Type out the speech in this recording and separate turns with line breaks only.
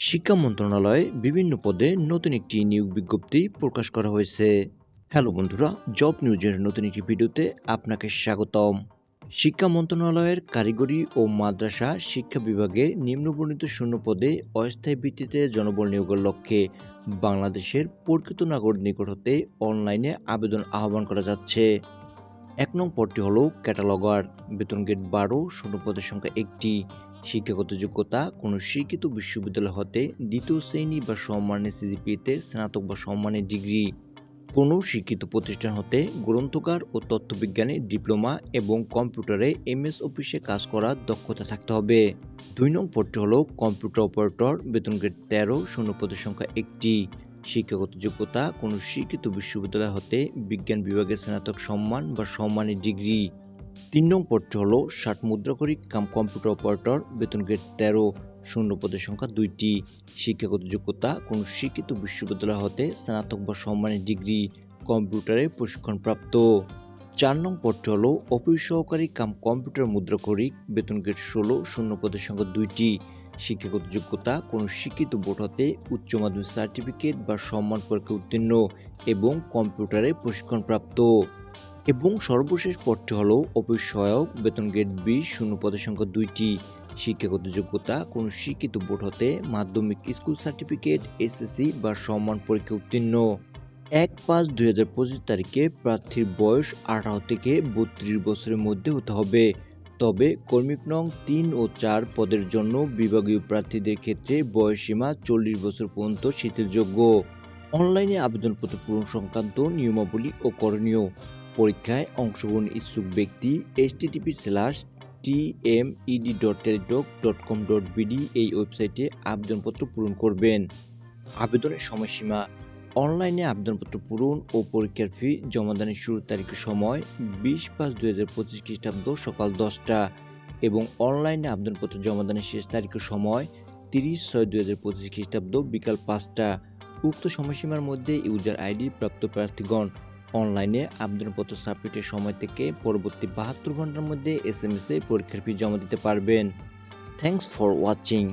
শিক্ষা মন্ত্রণালয়ে বিভিন্ন পদে নতুন একটি নিয়োগ বিজ্ঞপ্তি প্রকাশ করা হয়েছে। হ্যালো বন্ধুরা, জব নিউজের নতুন একটি ভিডিওতে আপনাকে স্বাগতম। শিক্ষা মন্ত্রণালয়ের কারিগরি ও মাদ্রাসা শিক্ষা বিভাগে নিম্নবর্ণিত শূন্য পদে অস্থায়ী ভিত্তিতে জনবল নিয়োগের লক্ষ্যে বাংলাদেশের প্রকৃত নাগরিক নিকট হতে অনলাইনে আবেদন আহ্বান করা যাচ্ছে। এক নং পদটি হলো ক্যাটালগার। বেতন গেট বারো, শূন্য পদের সংখ্যা একটি। শিক্ষাগত যোগ্যতা কোনো শিক্ষিত বিশ্ববিদ্যালয় হতে দ্বিতীয় শ্রেণি বা সম্মানের সিজিপিএতে স্নাতক বা সম্মানের ডিগ্রি। কোনো শিক্ষিত প্রতিষ্ঠান হতে গ্রন্থকার ও তথ্যবিজ্ঞানে ডিপ্লোমা এবং কম্পিউটারে এমএস অফিসে কাজ করার দক্ষতা থাকতে হবে। দুই নং পদটি হলো কম্পিউটার অপারেটর, বেতন গ্রেড তেরো, শূন্য পদের সংখ্যা একটি। শিক্ষাগত যোগ্যতা কোনো শিক্ষিত বিশ্ববিদ্যালয় হতে বিজ্ঞান বিভাগে স্নাতক সম্মান বা সম্মানের ডিগ্রি। তিন নং পদটি হলো ষাট মুদ্রাকরী কাম কম্পিউটার অপারেটর, বেতন গ্রেড তেরো, শূন্য পদের সংখ্যা দুইটি। শিক্ষাগত যোগ্যতা, কোনো শিক্ষিত বিশ্ববিদ্যালয় হতে স্নাতক বা সম্মানের ডিগ্রি কম্পিউটারে প্রশিক্ষণপ্রাপ্ত। চার নং পদটি হলো অফিস সহকারী কাম কম্পিউটার মুদ্রাকরী, বেতন গ্রেড ষোলো, শূন্য পদের সংখ্যা দুইটি। শিক্ষাগত যোগ্যতা, কোনো শিক্ষিত বোর্ড হতে উচ্চ মাধ্যমিক সার্টিফিকেট বা সম্মান পরীক্ষা উত্তীর্ণ এবং কম্পিউটারে প্রশিক্ষণপ্রাপ্ত। এবং সর্বশেষ পদটি হলো অফিস সহায়ক বেতন গ্রেড বিশ শূন্য পদের সংখ্যা দুইটি। শিক্ষাগত যোগ্যতা, কোনো শিক্ষিত বোর্ড হতে মাধ্যমিক স্কুল সার্টিফিকেট, এসএসসি বা সম্মান পরীক্ষা উত্তীর্ণ। এক পাঁচ দুই হাজার পঁচিশ তারিখে প্রার্থীর বয়স আঠারো থেকে বত্রিশ বছরের মধ্যে হতে হবে। তবে কর্মিক নং তিন ও চার পদের জন্য বিভাগীয় প্রার্থীদের ক্ষেত্রে বয়সসীমা চল্লিশ বছর পর্যন্ত শিথিলযোগ্য। অনলাইনে আবেদনপত্র পূরণ সংক্রান্ত নিয়মাবলী ও করণীয়। পরীক্ষায় অংশগ্রহণ ইচ্ছুক ব্যক্তি H TTP slash TMED dot Teletalk dot com dot BD এই ওয়েবসাইটে আবেদনপত্র পূরণ করবেন। আবেদনের সময়সীমা, অনলাইনে আবেদনপত্র পূরণ ও পরীক্ষার ফি জমাদানের শুরুর তারিখের সময় বিশ পাঁচ দুই হাজার পঁচিশ খ্রিস্টাব্দ সকাল দশটা এবং অনলাইনে আবেদনপত্র জমাদানের শেষ তারিখের সময় তিরিশ ছয় দুই হাজার পঁচিশ খ্রিস্টাব্দ বিকাল পাঁচটা। উক্ত সময়সীমার মধ্যে ইউজার আইডি প্রাপ্ত প্রার্থীগণ অনলাইনে আবেদনপত্র সাবমিটের সময় থেকে পরবর্তী বাহাত্তর ঘণ্টার মধ্যে এস এম এস এ পরীক্ষার ফি জমা দিতে পারবেন। Thanks for watching